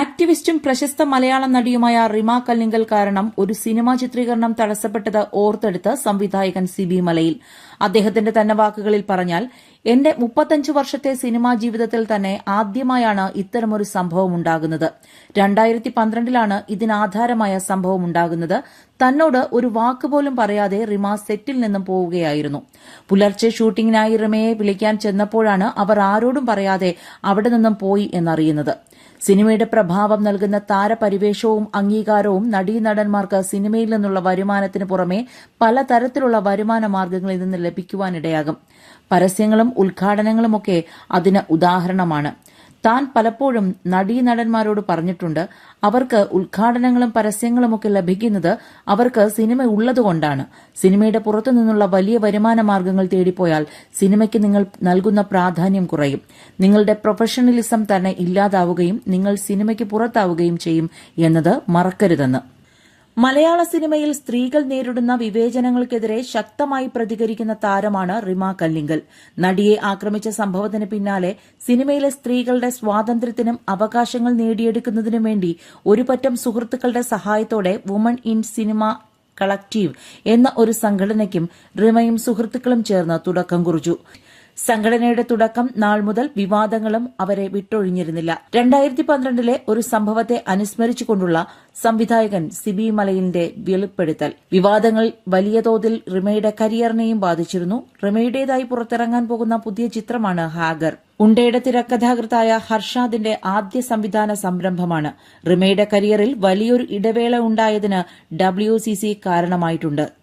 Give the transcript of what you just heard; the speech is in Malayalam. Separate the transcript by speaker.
Speaker 1: ആക്ടിവിസ്റ്റും പ്രശസ്ത മലയാള നടിയുമായ റിമ കല്ലിങ്കൽ കാരണം ഒരു സിനിമാ ചിത്രീകരണം തടസ്സപ്പെട്ടത് ഓർത്തെടുത്ത് സംവിധായകൻ സിബി മലയിൽ. അദ്ദേഹത്തിന്റെ തന്നെ വാക്കുകളിൽ പറഞ്ഞാൽ എന്റെ മുപ്പത്തഞ്ച് വർഷത്തെ സിനിമാ ജീവിതത്തിൽ തന്നെ ആദ്യമായാണ് ഇത്തരമൊരു സംഭവം ഉണ്ടാകുന്നത്. രണ്ടായിരത്തി പന്ത്രണ്ടിലാണ് ഇതിനാധാരമായ സംഭവം ഉണ്ടാകുന്നത്. തന്നോട് ഒരു വാക്കുപോലും പറയാതെ റിമ സെറ്റിൽ നിന്നും പോവുകയായിരുന്നു. പുലർച്ചെ ഷൂട്ടിങ്ങിനായി റിമയെ വിളിക്കാൻ ചെന്നപ്പോഴാണ് അവർ ആരോടും പറയാതെ അവിടെ നിന്നും പോയി എന്നറിയുന്നത്. സിനിമയുടെ പ്രഭാവം നൽകുന്ന താരപരിവേഷവും അംഗീകാരവും നടീനടന്മാർക്ക് സിനിമയിൽ നിന്നുള്ള വരുമാനത്തിന് പുറമെ പലതരത്തിലുള്ള വരുമാന മാർഗങ്ങളിൽ നിന്ന് ലഭിക്കുവാനിടയാകും. പരസ്യങ്ങളും ഉദ്ഘാടനങ്ങളുമൊക്കെ അതിന് ഉദാഹരണമാണ്. താൻ പലപ്പോഴും നടീനടന്മാരോട് പറഞ്ഞിട്ടുണ്ട് അവർക്ക് ഉദ്ഘാടനങ്ങളും പരസ്യങ്ങളുമൊക്കെ ലഭിക്കുന്നത് അവർക്ക് സിനിമ ഉള്ളതുകൊണ്ടാണ്. സിനിമയുടെ പുറത്തു നിന്നുള്ള വലിയ വരുമാന മാർഗങ്ങൾ തേടിപ്പോയാൽ സിനിമയ്ക്ക് നിങ്ങൾ നൽകുന്ന പ്രാധാന്യം കുറയും. നിങ്ങളുടെ പ്രൊഫഷണലിസം തന്നെ ഇല്ലാതാവുകയും നിങ്ങൾ സിനിമയ്ക്ക് പുറത്താവുകയും ചെയ്യും എന്നത് മറക്കരുതെന്ന്. മലയാള സിനിമയിൽ സ്ത്രീകൾ നേരിടുന്ന വിവേചനങ്ങൾക്കെതിരെ ശക്തമായി പ്രതികരിക്കുന്ന താരമാണ് റിമ കല്ലിങ്കൽ. നടിയെ ആക്രമിച്ച സംഭവത്തിന് പിന്നാലെ സിനിമയിലെ സ്ത്രീകളുടെ സ്വാതന്ത്ര്യത്തിനും അവകാശങ്ങൾ നേടിയെടുക്കുന്നതിനും വേണ്ടി ഒരുപറ്റം സുഹൃത്തുക്കളുടെ സഹായത്തോടെ വുമൺ ഇൻ സിനിമ കളക്റ്റീവ് എന്ന ഒരു സംഘടനയ്ക്കും റിമയും സുഹൃത്തുക്കളും ചേർന്ന് തുടക്കം കുറിച്ചു. സംഘടനയുടെ തുടക്കം നാൾ മുതൽ വിവാദങ്ങളും അവരെ വിട്ടൊഴിഞ്ഞിരുന്നില്ല. രണ്ടായിരത്തി പന്ത്രണ്ടിലെ ഒരു സംഭവത്തെ അനുസ്മരിച്ചുകൊണ്ടുള്ള സംവിധായകൻ സിബി മലയിലിന്റെ വെളിപ്പെടുത്തൽ. വിവാദങ്ങൾ വലിയ തോതിൽ റിമയുടെ കരിയറിനെയും ബാധിച്ചിരുന്നു. റിമയുടേതായി പുറത്തിറങ്ങാൻ പോകുന്ന പുതിയ ചിത്രമാണ് ഹാഗർ. ഉണ്ടയുടെ തിരക്കഥാകൃത്തായ ഹർഷാദിന്റെ ആദ്യ സംവിധാന സംരംഭമാണ് റിമയുടെ കരിയറിൽ വലിയൊരു ഇടവേള ഉണ്ടായതിന് ഡബ്ല്യു കാരണമായിട്ടുണ്ട്.